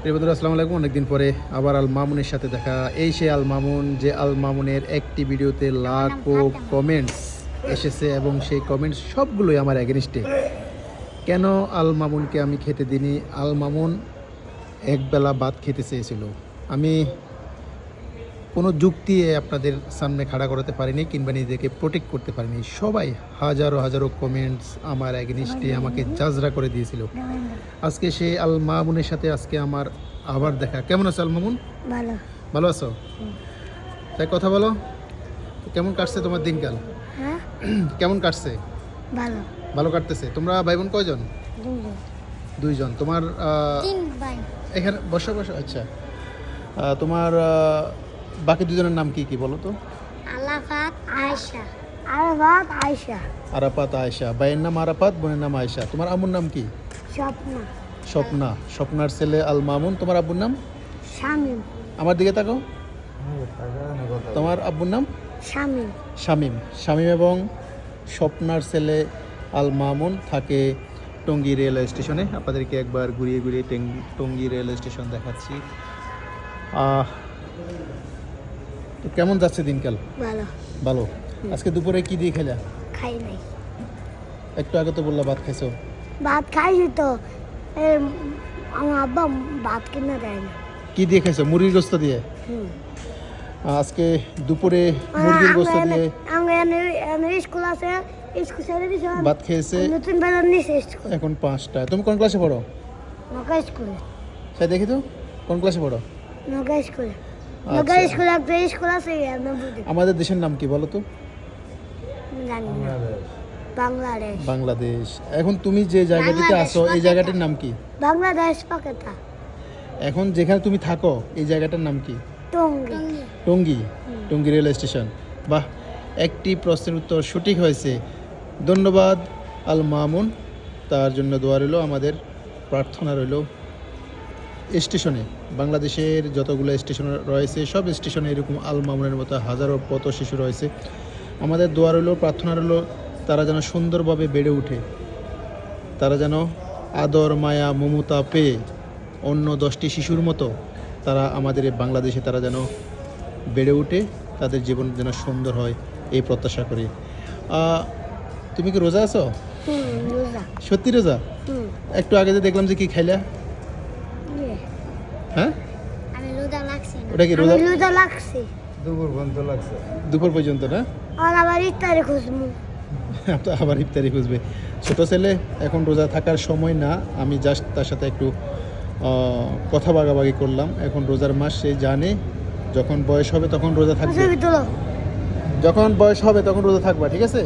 প্রিয় বন্ধুরা, আসসালামু আলাইকুম। অনেকদিন পরে আবার আল মামুনের সাথে দেখা। এই সে আল মামুন, যে আল মামুনের একটি ভিডিওতে লাখো কমেন্টস এসেছে এবং সেই কমেন্টস সবগুলোই আমার অ্যাগেনিস্টে কেন আল মামুনকে আমি খেতে দিনি আল মামুন একবেলা ভাত খেতে চেয়েছিল। আমি কোনো যুক্তি আপনাদের সামনে খাড়া করাতে পারিনি কিংবা নিজেকে প্রোটেক্ট করতে পারিনি। সবাই হাজারো হাজারো কমেন্টস আমার অ্যাগেনিস্টে আমাকে জাজরা করে দিয়েছিল। আজকে সে আল মামুনের সাথে আজকে আমার আবার দেখা। কেমন আছো আল মামুন? ভালো। ভালো আছো? তাই কথা বলো। কেমন কাটছে তোমার দিনকাল? হ্যাঁ? কেমন কাটছে? ভালো। ভালো কাটতেছে। তোমরা ভাই বোন কয়জন? দুইজন। তোমার এখানে বসো বসো। আচ্ছা। তোমার বাকি দুজনের নাম কি কি বলো তো? আলাফাত আয়শা। আলাফাত আয়শা। আরাপাত আয়েশা। ভাইয়ের নাম আরাপাত বোনের নাম আয়েশা। তোমার আম্মুর নাম কি? স্বপ্ন। স্বপ্না। স্বপ্নার ছেলে আল মামুন তোমার আব্বুর নাম? শামিম। আমার দিকে তাকো তোমার আব্বুর নাম? শামিম। শামিম। শামিম এবং স্বপ্নার ছেলে আল মামুন থাকে টঙ্গী রেলওয়ে স্টেশনে। আপনাদেরকে একবার ঘুরিয়ে ঘুরিয়ে টঙ্গী রেলওয়ে স্টেশন দেখাচ্ছি। আহ, তো কেমন যাচ্ছে দিনকাল? ভালো। ভালো? আজকে দুপুরে কি দিয়ে খেলা? খাই নাই। একটু আগে তো বললা ভাত খাইছো। ভাত খাইছি তো। আমার আব্বা ভাত কিনে দেয় না। কি দিয়ে খাইছো? মুরগির গোস্ত দিয়ে। আজকে দুপুরে মুরগির গোস্ত দিয়ে আমার স্কুল আছে। স্কুল ছেড়ে দিছে। ভাত খেয়েছে। নতুন বেতন নিছে স্কুল। এখন পাঁচটা তুমি কোন ক্লাসে পড়ো? নৌকা স্কুলে। সে দেখি তো। কোন ক্লাসে পড়ো? নৌকা স্কুলে। আচ্ছা। আমাদের দেশের নাম কি বলো তো? বাংলাদেশ। বাংলাদেশ। এখন তুমি যে জায়গাটিতে আছো এই? জায়গাটির নাম কি? বাংলাদেশ এখন যেখানে তুমি থাকো এই জায়গাটার নাম কি? Tongi. Tongi. Tongi railway station. বাহ একটি প্রশ্নের উত্তর সঠিক হয়েছে। ধন্যবাদ আল মামুন। তার জন্য দোয়া রইল আমাদের প্রার্থনা রইল। স্টেশনে বাংলাদেশের যতগুলো স্টেশন রয়েছে সব স্টেশনে এরকম আল মামুনের মতো হাজারো পথ শিশু রয়েছে। আমাদের দোয়া রইল প্রার্থনা রইল তারা যেন সুন্দরভাবে বেড়ে ওঠে তারা যেন আদর মায়া মমতা পেয়ে অন্য দশটি শিশুর মতো তারা আমাদের বাংলাদেশে তারা যেন বেড়ে ওঠে তাদের জীবন যেন সুন্দর হয় এই প্রত্যাশা করি। তুমি কি রোজা আছো? সত্যি রোজা? একটু আগে যে দেখলাম যে কি খাইলা। হ্যাঁ? আমি রোজা লাগছি ওটা কি রোজা? রোজা লাগছি দুপুর পর্যন্ত লাগছে। দুপুর পর্যন্ত না? আর আবার ইফতারে খুঁজবো। তো আবার ইফতারি খুঁজবে। ছোট ছেলে এখন রোজা থাকার সময় না আমি জাস্ট তার সাথে একটু কথা বাগাবাগি করলাম। এখন রোজার মাস সে জানে যখন বয়স হবে তখন রোজা থাকবে। যখন বয়স হবে তখন রোজা থাকবা ঠিক আছে?